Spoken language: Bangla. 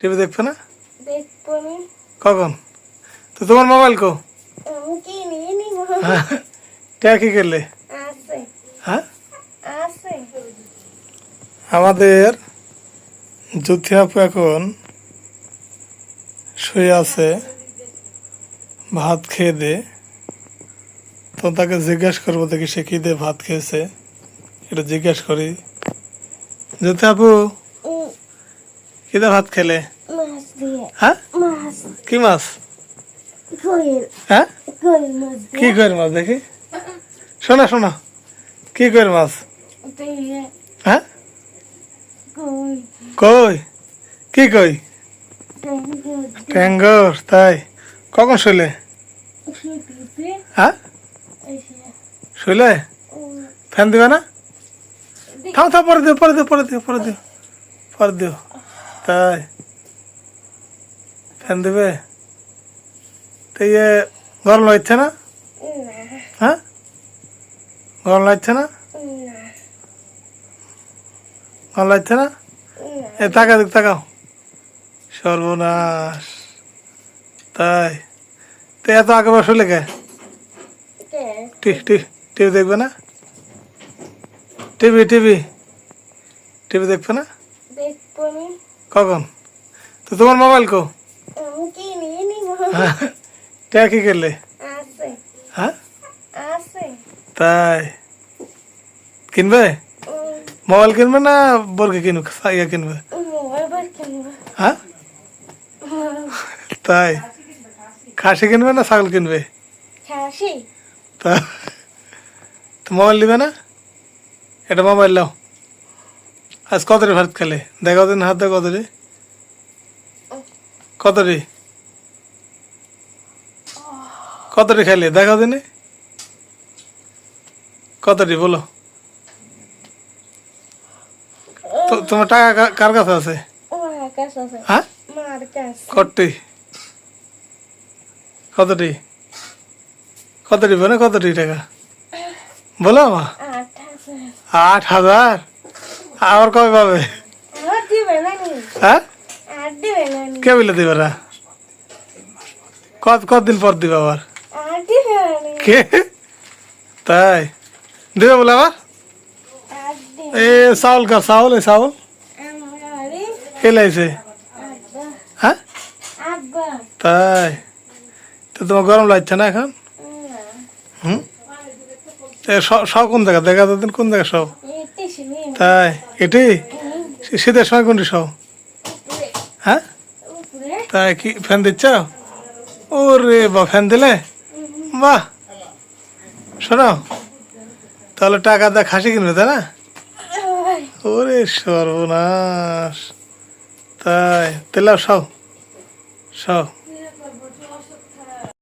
টিভি দেখবে না? কখন? তো তোমার মোবাইল কো? কি করলে? হ্যাঁ? আমাদের জ্যোতি আপু এখন শুয়ে আছে ভাত খেয়ে দে। তো তাকে জিজ্ঞেস করব দেখি সে কি দিয়ে ভাত খেয়েছে। এটা জিজ্ঞেস করি। জ্যোতি আপু? উম, কি দিয়ে ভাত খেলে হ্যাঁ? কি মাছ? হ্যাঁ? কি কইর মাছ দেখি? শোনো শোনো। কি কইর মাছ? হ্যাঁ? কই? কি কই? ট্যাঙ্গো ট্যাঙ্গর তাই। কখন শুলে? হ্যাঁ? শুলে? ফ্যান দিবে না? থাম থাম পরে দিও পরে দিও পরে দিও পরে দিও পরে দিও। তাই ফ্যান দিবে তো ইয়ে গরম লাগছে না হ্যাঁ গরম লাগছে না গরম লাগছে না এ তাকা দেখ তাকাও সর্বনাশ তাই তো এত আগে বসে লেগে কে টি টি টিভি দেখবে না টিভি টিভি টিভি দেখবে না দেখব নি কখন? তো তোমার মোবাইল কো? কি করলে? হ্যাঁ? তাই। কিনবে? মোবাইল কিনবে না বর্গে কিনবে? ইয়ে কিনবে। হ্যাঁ? তাই। খাসি কিনবে না ছাগল কিনবে? তা মোবাইল নিবে না? এটা মোবাইল নাও। আজ কত রে ভাত খেলে? দেখাও দিন হাত দেখো কত রে কত রে কত রে খেলে দেখাও দিনে। কত রে বলো। তো তোমার টাকা কার কাছে আছে? মার কাছে আছে হ্যাঁ? কতটি কতটি কতটি বলে কতটি টাকা। বলো মা। আট হাজার? আবার কবে পাবে? হ্যাঁ? কে বলে দিবে না কত কতদিন পর দিবে আবার? কে? তাই। দিবে বলে আবার? এ চাউল কার? চাউল এই চাউল? কে লাইছে? হ্যাঁ? তাই। তো তোমার গরম লাগছে না এখন? হুম? সব কোন জায়গা? দেখা দিন কোন জায়গা সব? তাই? এটি? শীতের সময় কোনটি সব? হ্যাঁ? তাই কি, ফ্যান দিচ্ছ? ওরে বা ফ্যান দিলে? বাহ! শোনো, তাহলে টাকা দা খাসি কিনবে, তাই না? ওরে সর্বনাশ! তাই তাহলে সব সব।